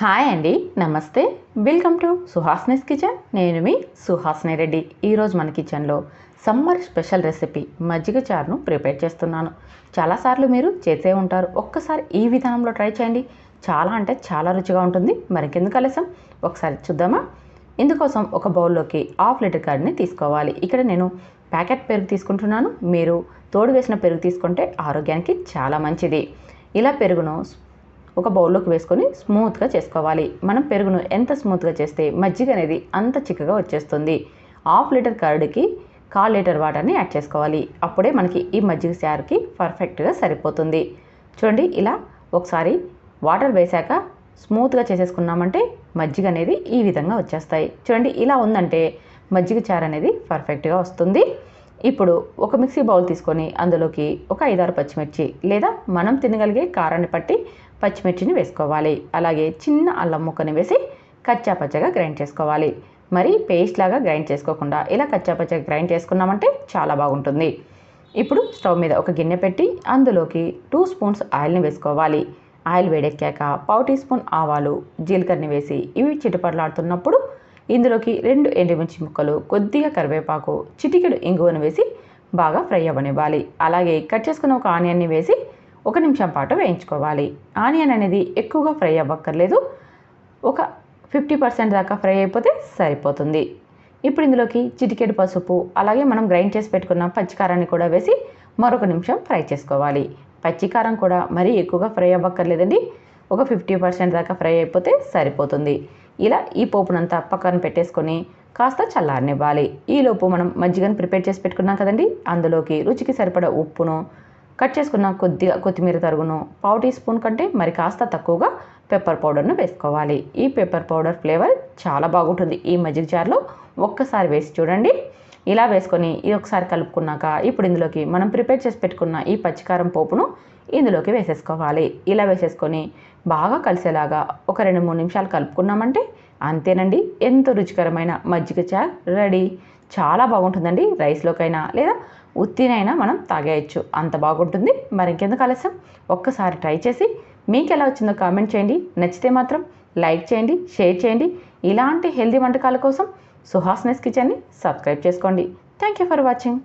Hi అండి నమస్తే. Welcome to Suhasini's kitchen. నేను మీ సుహాస్ని రెడ్డి. ఈరోజు మన కిచెన్లో సమ్మర్ స్పెషల్ రెసిపీ మజ్జిగ చారును ప్రిపేర్ చేస్తున్నాను. చాలాసార్లు మీరు చేసే ఉంటారు. ఒక్కసారి ఈ విధానంలో ట్రై చేయండి. చాలా అంటే చాలా రుచిగా ఉంటుంది. మరికెందుకు ఆలస్యం? ఒకసారి చూద్దామా? ఇందుకోసం ఒక బౌల్లోకి హాఫ్ లీటర్ కర్డ్ని తీసుకోవాలి. ఇక్కడ నేను ప్యాకెట్ పెరుగు తీసుకుంటున్నాను. మీరు తోడు వేసిన పెరుగు తీసుకుంటే ఆరోగ్యానికి చాలా మంచిది. ఇలా పెరుగును ఒక బౌల్లోకి వేసుకొని స్మూత్గా చేసుకోవాలి. మనం పెరుగును ఎంత స్మూత్గా చేస్తే మజ్జిగ అనేది అంత చిక్కగా వచ్చేస్తుంది. హాఫ్ లీటర్ కర్డ్కి కాల్ లీటర్ వాటర్ని యాడ్ చేసుకోవాలి. అప్పుడే మనకి ఈ మజ్జిగ చారుకి పర్ఫెక్ట్గా సరిపోతుంది. చూడండి ఇలా ఒకసారి వాటర్ వేశాక స్మూత్గా చేసేసుకున్నామంటే మజ్జిగ అనేది ఈ విధంగా వచ్చేస్తాయి. చూడండి ఇలా ఉందంటే మజ్జిగ చారు అనేది పర్ఫెక్ట్గా వస్తుంది. ఇప్పుడు ఒక మిక్సీ బౌల్ తీసుకొని అందులోకి ఒక ఐదారు పచ్చిమిర్చి లేదా మనం తినగలిగే కారాన్ని పట్టి పచ్చిమిర్చిని వేసుకోవాలి. అలాగే చిన్న అల్లం ముక్కని వేసి కచ్చా పచ్చగా గ్రైండ్ చేసుకోవాలి. మరి పేస్ట్ లాగా గ్రైండ్ చేసుకోకుండా ఇలా కచ్చా పచ్చగా గ్రైండ్ చేసుకున్నామంటే చాలా బాగుంటుంది. ఇప్పుడు స్టవ్ మీద ఒక గిన్నె పెట్టి అందులోకి టూ స్పూన్స్ ఆయిల్ని వేసుకోవాలి. ఆయిల్ వేడెక్కాక పావు టీ స్పూన్ ఆవాలు జీలకర్రని వేసి ఇవి చిటపడలాడుతున్నప్పుడు ఇందులోకి రెండు ఎండుమిర్చి ముక్కలు కొద్దిగా కరివేపాకు చిటికెడు ఇంగువను వేసి బాగా ఫ్రై అవ్వనివ్వాలి. అలాగే కట్ చేసుకున్న ఒక ఆనియన్ని వేసి ఒక నిమిషం పాటు వేయించుకోవాలి. ఆనియన్ అనేది ఎక్కువగా ఫ్రై అవ్వక్కర్లేదు. ఒక ఫిఫ్టీ పర్సెంట్ దాకా ఫ్రై అయిపోతే సరిపోతుంది. ఇప్పుడు ఇందులోకి చిటికెడు పసుపు అలాగే మనం గ్రైండ్ చేసి పెట్టుకున్న పచ్చికారాన్ని కూడా వేసి మరొక నిమిషం ఫ్రై చేసుకోవాలి. పచ్చికారం కూడా మరీ ఎక్కువగా ఫ్రై అవ్వక్కర్లేదండి. ఒక ఫిఫ్టీ పర్సెంట్ దాకా ఫ్రై అయిపోతే సరిపోతుంది. ఇలా ఈ పోపునంతా పక్కన పెట్టేసుకొని కాస్త చల్లారనివ్వాలి. ఈలోపు మనం మజ్జిగను ప్రిపేర్ చేసి పెట్టుకున్నాం కదండి? అందులోకి రుచికి సరిపడా ఉప్పును కట్ చేసుకున్న కొద్దిగా కొత్తిమీర తరుగును పావు టీ స్పూన్ కంటే మరి కాస్త తక్కువగా పెప్పర్ పౌడర్ను వేసుకోవాలి. ఈ పెప్పర్ పౌడర్ ఫ్లేవర్ చాలా బాగుంటుంది. ఈ మజ్జిగ జార్లో ఒక్కసారి వేసి చూడండి. ఇలా వేసుకొని ఇది ఒకసారి కలుపుకున్నాక ఇప్పుడు ఇందులోకి మనం ప్రిపేర్ చేసి పెట్టుకున్న ఈ పచ్చికారం పోపును ఇందులోకి వేసేసుకోవాలి. ఇలా వేసేసుకొని బాగా కలిసేలాగా ఒక రెండు మూడు నిమిషాలు కలుపుకున్నామంటే అంతేనండి. ఎంతో రుచికరమైన మజ్జిగ చార్ రెడీ. చాలా బాగుంటుందండి. రైస్లోకైనా లేదా ఉత్తినైనా మనం తాగేయచ్చు. అంత బాగుంటుంది. మరి ఇంకెందుకు ఆలస్యం? ఒక్కసారి ట్రై చేసి మీకు ఎలా వచ్చిందో కామెంట్ చేయండి. నచ్చితే మాత్రం లైక్ చేయండి షేర్ చేయండి. ఇలాంటి హెల్తీ వంటకాల కోసం సుహాస్నెస్ కిచెన్ని సబ్స్క్రైబ్ చేసుకోండి. Thank you for watching.